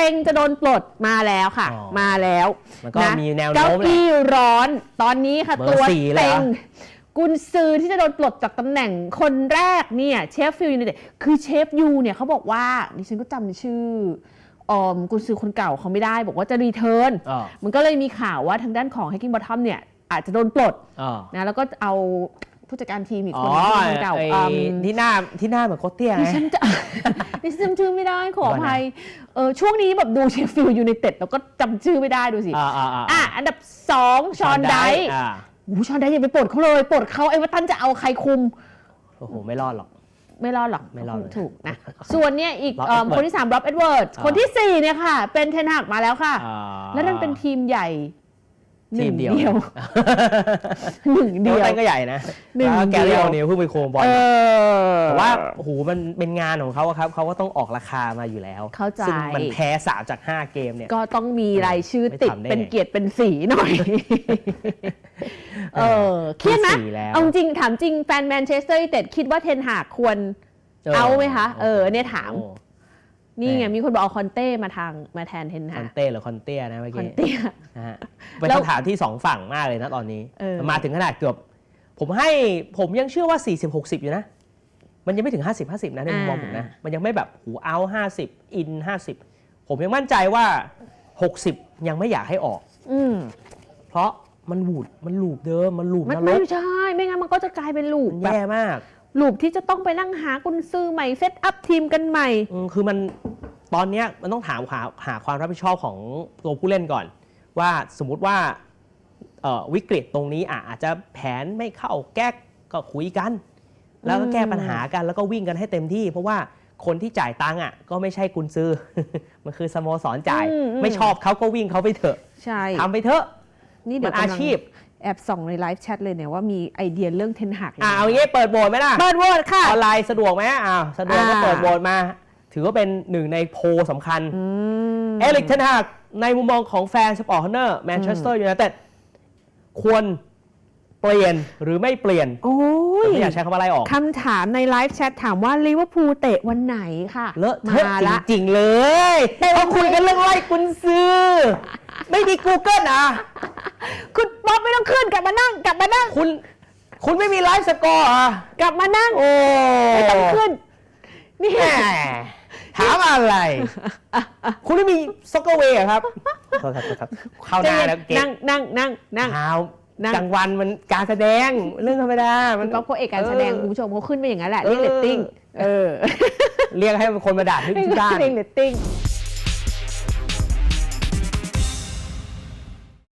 ต็งจะโดนปลดมาแล้วค่ะ อ๋อมาแล้วมันก็ะมีแนวโน้เก้ามแหละอี้ร้อนตอนนี้ค่ะเบอร์ตัวสี่เลยเหรอ เต็งกุนซือที่จะโดนปลดจากตำแหน่งคนแรกเนี่ยเชฟฟิลด์ยูไนเต็ดคือเชฟยูเนี่ยเขาบอกว่าดิฉันก็จำชื่อออมกุนซือคนเก่าเขาไม่ได้ บอกว่าจะรีเทิร์นอ๋อมันก็เลยมีข่าวว่าทางด้านของ Hacking Bottom เนี่ยอาจจะโดนปลดอ๋อนะแล้วก็เอา ผู้จัดการทีมอีกอ๋คอนที่เป็นคนเก่าไอ้อืม ที่หน้าที่หน้าเหมือนโคตเตี้ยดิไงฉันจะ ดิฉันจำชื่อไม่ได้ขออว่าไงภัยเออช่วงนี้แบบดูเชฟฟิลด์ยูไนเต็ดแล้วก็จำชื่อไม่ได้ดูสิ อ่าอ่าอ่าอะอันดับสองชอนไดอ่าโอ้โหชอนไดอย่าไปปลดเขาเลยปลดเขาไอ้วัตตันจะเอาใครคุม โอ้โห ไม่รอดหรอก ไม่รอดหรอกไม่รอดเลยถูกนะ ส่วนเนี่ยอีก Rob เอิ่ม Edwards คนที่3ร็อบเอ็ดเวิร์ดอ่า คนที่ 4 เนี่ยค่ะ เป็นเทนหักมาแล้วค่ะ อ่า แล้วนั่นเป็นทีมใหญ่ห ทีนึ่มงเดียวเดียวหนึ่งเดีเดียยววแต่ก็ใหญ่นะหนึ่งแล้วแกเดีเรียยววเนี่ยเพิ่งไปโคมบอลเออแต่ว่าโอ้โหมันเป็นงานของเขาอะครับเขาก็ต้องออกราคามาอยู่แล้วเข้าใจซึ่งมันแพ้สามจาก5เกมเนี่ยก็ต้องมีรายชื่อติดไม่ทำได้เป็นไงเกียรติเป็นสีหน่อยเออเครียดไหมมีสีแล้วเอาจริงถามจริงแฟนแมนเชสเตอร์ยูไนเต็ดคิดว่าเทนหากควรเอาไหมคะ เออเนี่ยถามโอ้ นี่ไงแน่มีคนบอกเอาคอนเต้มาทางมาแทนเทนคหาอกนเต้หรือคอนเตี้ยนะเมื่อคอนกี้เต้ นะฮะเป็นแล้วคำถามที่2ฝั่งมากเลยนะตอนนี้ เออ มาถึงขนาดเกือบ ผมให้ผมยังเชื่อว่า 40-60 อยู่นะ มันยังไม่ถึง 50-50 นะในมุมมองผมนะ มันยังไม่แบบหูเอา50 อิน 50 ผมยังมั่นใจว่า 60 ยังไม่อยากให้ออก อืมเพราะมันวูดมันลูปเดิมมันลูปมันนรไม่กใช่ ไม่งั้นมันก็จะกลายเป็นลูปมันแบบ แย่มาก ลูปที่จะต้องไปนั่งหากุนซื้อใหม่เซตอัพทีมกันใหม่ อืมคือมันตอนเนี้ยมันต้องถามหาหาความรับผิดชอบของตัวผู้เล่นก่อน ว่าสมมุติว่าเอ่อวิกฤตตรงนี้อะอาจจะแผนไม่เข้าแก้ก็คุยกัน แล้วก็แก้ปัญหากันแล้วก็วิ่งกันให้เต็มที่ เพราะว่าคนที่จ่ายตังค์อะก็ไม่ใช่กุนซื้อมันคือสโมสรจ่าย อืมอืม ไม่ชอบเขาก็วิ่งเขาไปเถอะใช่ทำไปเถอะนี่เดี๋มัยวนกำลังอาชีพ แอบส่องในไลฟ์แชทเลยเนี่ยว่ามีไอเดียเรื่องเทนหักอ่าเอาอย่างงี้เปิดโบสไหมล่ะเปิดโหวตค่ะ ออนไลน์สะดวกไหมอ้าวสะดวกก็อ่า เปิดโบสมา ถือว่าเป็นหนึ่งในโพลสำคัญ อืม เอริกเทนฮากในมุมมองของแฟนสปอร์ตเนอร์แมนเชสเตอร์ยูไนเต็ดควรเปลี่ยนหรือไม่เปลี่ยนโอ้ยไม่อยากใช้คำว่าไล่ออก คำถามในไลฟ์แชทถามว่าลิเวอร์พูลเตะวันไหนค่ะเลอะเทอะมาจละริง ๆ เลยเขาคุยกันเรื่องไล่กุนซื้อไม่ดี Google อะ คุณป๊อปไม่ต้องขึ้นกลับมานั่ง กลับมานั่ง คุณ คุณไม่มีไลฟ์สกอร์อะกลับมานั่งโอ้ไม่ต้องขึ้น นี่แหมถามอะไร คุณไม่มีซ็อกเกอร์เวย์อะครับโทษครับโทษครับเข้าหน้าแล้วเก่นั่งงนั่งนั่งนั่งเท้านั่ง กลางวันมันการแสดงเรื่องธรรมดา มัคุนณป๊อปเขาเอกการแสดงคุณผู้ชมเขาขึ้นไปอย่างนั้นแหละเออเรียกเรตติ้งเออ เรียกให้คนมาด่าที่เรียกที่บ้านเรตติ้ง